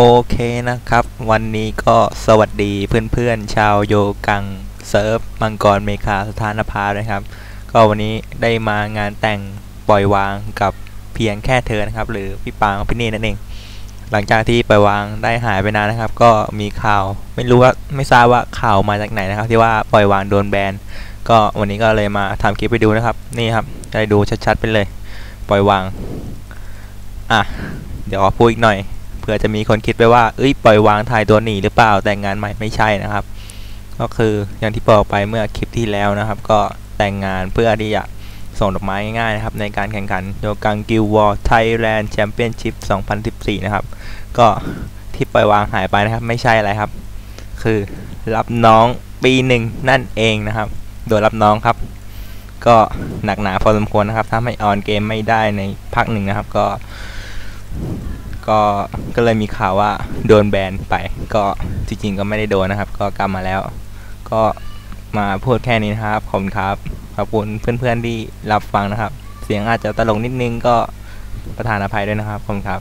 โอเคนะครับ วันนี้ก็สวัสดีเพื่อนๆ ชาวโยกังเซิร์ฟมังกรเมคาสถานภาด้วยครับ ก็วันนี้ได้มางานแต่งปล่อยวางกับเพียงแค่เธอนะครับ หรือพี่ปางพี่เน่นั่นเอง หลังจากที่ปล่อยวางได้หายไปนานนะครับ ก็มีข่าวไม่รู้ว่าไม่ทราบว่าข่าวมาจากไหนนะครับ ที่ว่าปล่อยวางโดนแบนก็วันนี้ก็เลยมาทำคลิปไปดูนะครับนี่ครับได้ดูชัดๆไปเลย ปล่อยวางอะเดี๋ยวขอพูดอีกหน่อย ผื่อจะมีคนคิดไปว่าเอ้ยปล่อยวางถ่ายตัวหนีหรือเปล่าแต่งงานใหม่ไม่ใช่นะครับ ก็คืออย่างที่บอกไปเมื่อคลิปที่แล้วนะครับ ก็แต่งงานเพื่อที่จะส่งดอกไม้ง่ายๆนะครับ ในการแข่งขันโยกังกิลวอร์ไทยแลนด์แชมเปี้ยนชิพ 2014 นะครับ ก็ที่ปล่อยวางหายไปนะครับ ไม่ใช่อะไรครับ คือรับน้องปีหนึ่งนั่นเองนะครับ โดยรับน้องครับ ก็หนักหนาพอสมควรนะครับถ้าไม่ออนเกมไม่ได้ในพักหนึ่งนะครับ ก็ ก็ก็เลยมีข่าวว่าโดนแบนไป ก็จริงๆก็ไม่ได้โดนนะครับ ก็กลับมาแล้ว ก็มาพูดแค่นี้นะครับขอบคุณครับขอบคุณเพื่อนๆที่รับฟังนะครับ เสียงอาจจะตลกนิดนึงก็ประทานอภัยด้วยนะครับขอบคุณครับ